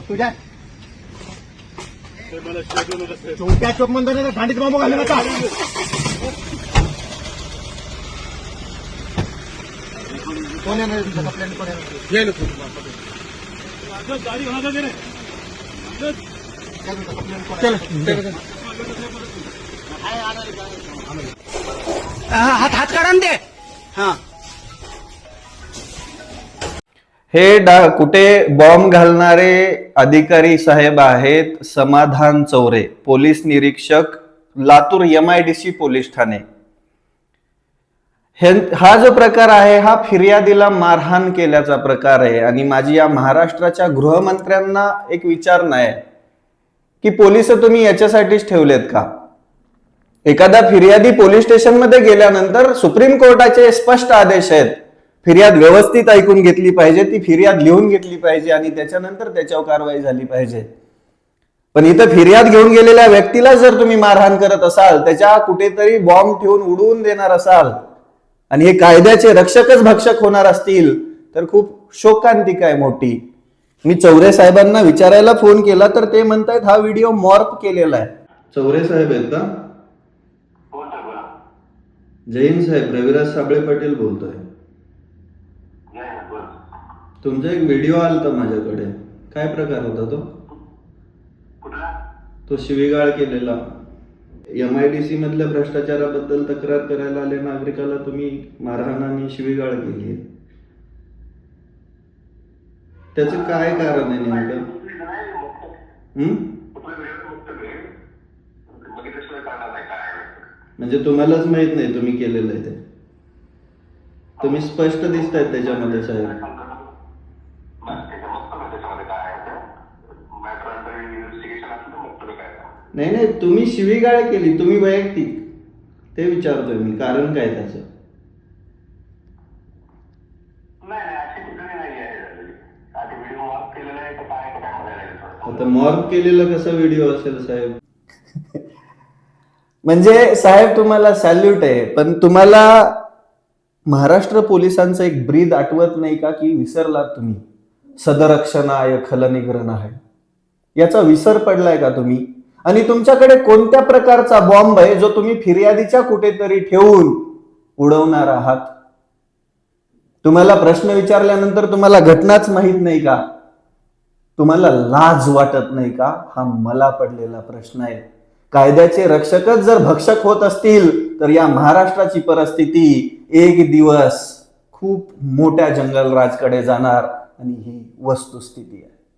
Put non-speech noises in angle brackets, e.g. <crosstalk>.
तुझ्या. चौथ्या चोप मंदिर भांडीत बाबू घालू नका कोण येणार तुमच्या कंप्लेंट कोण येणार येणार? हात हात काढा ते हा. हे डा कुठे बॉम्ब घालणारे अधिकारी साहेब आहेत समाधान चौरे पोलीस निरीक्षक Latur M I D C police Thane. हे हा जो प्रकार आहे हा फिर्यादीला मारहाण केल्याचा प्रकार आहे. आणि माझी या महाराष्ट्राच्या गृहमंत्र्यांना एक विचारणा आहे की पोलीस तुम्ही याच्यासाठीच ठेवलेत का? एखादा फिर्यादी पोलीस स्टेशनमध्ये गेल्यानंतर सुप्रीम कोर्टाचे स्पष्ट आदेश आहेत फिर्याद व्यवस्थित ऐकून घेतली पाहिजे ती फिर्याद लिहून घेतली पाहिजे आणि त्याच्यानंतर त्याच्यावर कारवाई झाली पाहिजे. पण इथं फिर्याद घेऊन गेलेल्या व्यक्तीला जर तुम्ही मारहाण करत असाल त्याच्या कुठेतरी बॉम्ब ठेवून उडवून देणार असाल आणि हे कायद्याचे रक्षकच भक्षक होणार असतील तर खूप शोकांतिका आहे मोठी. मी चौरे साहेबांना विचारायला फोन केला तर ते म्हणतायत हा व्हिडिओ मॉर्प केलेला आहे. चौरे साहेब आहेत का जय हिंद साहेब रविराज साबळे पाटील बोलतोय. तुमचा एक व्हिडिओ आलता माझ्याकडे. काय प्रकार होता तो? तो शिवीगाळ केलेला. एम आय डी सी मधल्या भ्रष्टाचाराबद्दल तक्रार करायला आले नागरिकाला तुम्ही मारहाण आणि शिवीगाळ केली. आहे त्याचं काय कारण आहे नेमकं? म्हणजे तुम्हालाच माहीत नाही तुम्ही केलेलं आहे ते. तुम्ही स्पष्ट दिसतायत त्याच्यामध्ये साहेब. नाही नाही तुम्ही शिवीगाळ केली तुम्ही वैयक्तिक. ते विचारतोय मी कारण काय त्याचं? आता मॉर्क केलेला कसा व्हिडिओ असेल साहेब? <laughs> म्हणजे साहेब तुम्हाला सॅल्यूट आहे पण तुम्हाला महाराष्ट्र पोलिसांचं एक ब्रीद आठवत नाही का की विसरलात तुम्ही? सदरक्षणाय खलनिग्रहण आहे याचा विसर पडलाय का तुम्ही? आणि तुमच्याकडे कोणत्या प्रकारचा बॉम्ब आहे जो तुम्ही फिर्यादीच्या कुठेतरी ठेवून उडवणार आहात? तुम्हाला प्रश्न विचारल्यानंतर तुम्हाला घटनाच माहीत नाही का? तुम्हाला लाज वाटत नाही का? हा मला पडलेला प्रश्न आहे. कायद्याचे रक्षकच जर भक्षक होत असतील तर या महाराष्ट्राची परिस्थिती एक दिवस खूप मोठ्या जंगलराजकडे जाणार आणि ही वस्तुस्थिती आहे.